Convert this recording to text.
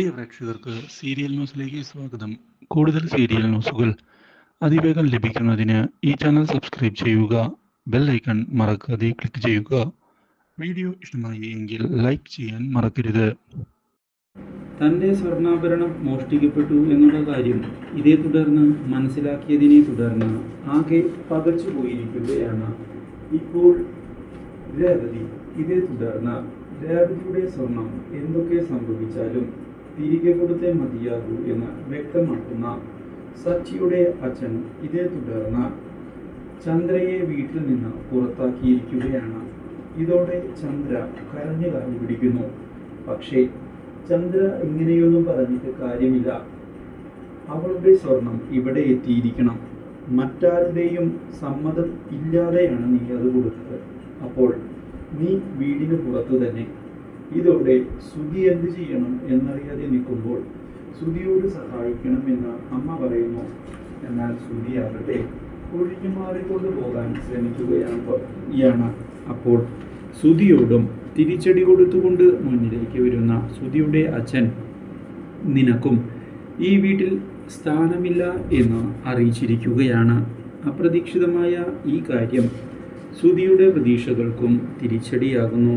പ്രിയ പ്രേക്ഷകർക്ക് സീരിയൽ ന്യൂസിലേക്ക് സ്വാഗതം. കൂടുതൽ സീരിയൽ ന്യൂസുകൾ അതിവേഗം ലഭിക്കുന്നതിന് ഈ ചാനൽ സബ്സ്ക്രൈബ് ചെയ്യുക ബെൽ ഐക്കൺ മറക്കാതെ ക്ലിക്ക് ചെയ്യുക. വീഡിയോ ഇഷ്ടമായി എങ്കിൽ ലൈക്ക് ചെയ്യാൻ മറക്കരുത്. തന്റെ സ്വർണാഭരണം മോഷ്ടിക്കപ്പെട്ടു എന്നുള്ള കാര്യം ഇതേ തുടർന്ന് മനസ്സിലാക്കിയതിനെ തുടർന്ന് ആകെ പകച്ചു പോയിരിക്കുകയാണ് ഇപ്പോൾ രേവതി. ഇതേ തുടർന്ന് രേവതിയുടെ സ്വർണം എന്തൊക്കെ സംഭവിച്ചാലും തിരികെ കൊടുത്തേ മതിയാകൂ എന്ന് വ്യക്തമാക്കുന്ന സച്ചിയുടെ അച്ഛൻ ഇതേ തുടർന്ന് ചന്ദ്രയെ വീട്ടിൽ നിന്ന് പുറത്താക്കിയിരിക്കുകയാണ്. ഇതോടെ ചന്ദ്ര കരഞ്ഞു കാലി പിടിക്കുന്നു. പക്ഷേ ചന്ദ്ര ഇങ്ങനെയൊന്നും പറഞ്ഞിട്ട് കാര്യമില്ല. അവളുടെ സ്വർണം ഇവിടെ എത്തിയിരിക്കണം. മറ്റാരുടെയും സമ്മതം ഇല്ലാതെയാണ് നീ അത് കൊടുത്തത്. അപ്പോൾ നീ വീടിന് പുറത്തു തന്നെ ഇതോടെ സുധി എന്ത് ചെയ്യണം എന്നറിയാതെ നിൽക്കുമ്പോൾ സുധിയോട് സഹായിക്കണം എന്ന് അമ്മ പറയുന്നു. എന്നാൽ ആകട്ടെ ഒഴിഞ്ഞു മാറിക്കൊണ്ട് പോകാൻ ശ്രമിക്കുകയാണ് അപ്പോൾ സുധിയോടും തിരിച്ചടി കൊടുത്തുകൊണ്ട് മുന്നിലേക്ക് വരുന്ന സുധിയുടെ അച്ഛൻ നിനക്കും ഈ വീട്ടിൽ സ്ഥാനമില്ല എന്ന് അറിയിച്ചിരിക്കുകയാണ്. അപ്രതീക്ഷിതമായ ഈ കാര്യം സുധിയുടെ പ്രതീക്ഷകൾക്കും തിരിച്ചടിയാകുന്നു.